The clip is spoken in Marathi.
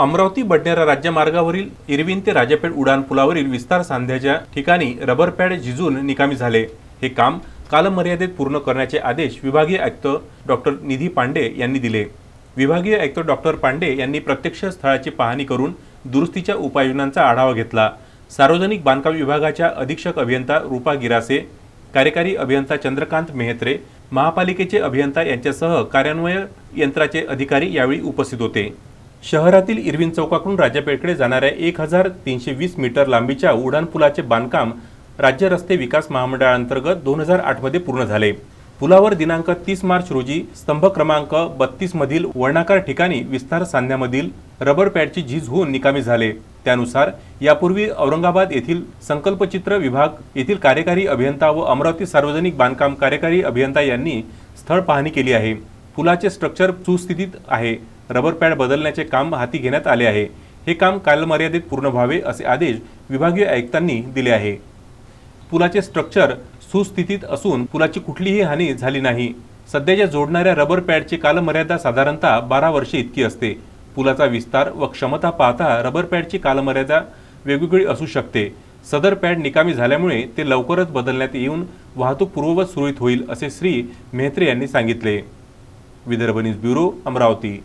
अमरावती बडनेरा राज्यमार्गावरील इरविन ते राजापेठ उडान पुलावरील विस्तार सांध्याच्या ठिकाणी रबर पॅड झिजून निकामी झाले. हे काम कालमर्यादेत पूर्ण करण्याचे आदेश विभागीय आयुक्त डॉक्टर निधी पांडे यांनी दिले. विभागीय आयुक्त डॉक्टर पांडे यांनी प्रत्यक्ष स्थळाची पाहणी करून दुरुस्तीच्या उपाययोजनांचा आढावा घेतला. सार्वजनिक बांधकाम विभागाच्या अधीक्षक अभियंता रुपा गिरासे कार्यकारी अभियंता चंद्रकांत मेहत्रे महापालिकेचे अभियंता यांच्यासह कार्यान्वय यंत्राचे अधिकारी यावेळी उपस्थित होते. शहरातील इरविन चौकाकडून राजापेठकडे जाणाऱ्या एक हजार तीनशे वीस मीटर लांबीच्या उड्डाणपुलाचे बांधकाम राज्य रस्ते विकास महामंडळांतर्गत दोन हजार आठमध्ये पूर्ण झाले. पुलावर दिनांक तीस मार्च रोजी स्तंभ क्रमांक बत्तीसमधील वर्णाकार ठिकाणी विस्तार सांध्यामधील रबर पॅडची झीज होऊन निकामी झाले. त्यानुसार यापूर्वी औरंगाबाद येथील संकल्पचित्र विभाग येथील कार्यकारी अभियंता व अमरावती सार्वजनिक बांधकाम कार्यकारी अभियंता यांनी स्थळ पाहणी केली आहे. पुलाचे स्ट्रक्चर सुस्थितीत आहे. रबर पॅड बदलण्याचे काम हाती घेण्यात आले आहे. हे काम कालमर्यादेत पूर्ण व्हावे असे आदेश विभागीय आयुक्तांनी दिले आहे. पुलाचे स्ट्रक्चर सुस्थितीत असून पुलाची कुठलीही हानी झाली नाही. सध्याच्या जोडणाऱ्या रबर पॅडची कालमर्यादा साधारणतः बारा वर्षे इतकी असते. पुलाचा विस्तार व क्षमता पाहता रबर पॅडची कालमर्यादा वेगवेगळी असू शकते. सदर पॅड निकामी झाल्यामुळे ते लवकरच बदलण्यात येऊन वाहतूक पूर्ववत सुरळीत होईल असे श्री मेहत्रे यांनी सांगितले. Vidarbha news bureau Amravati.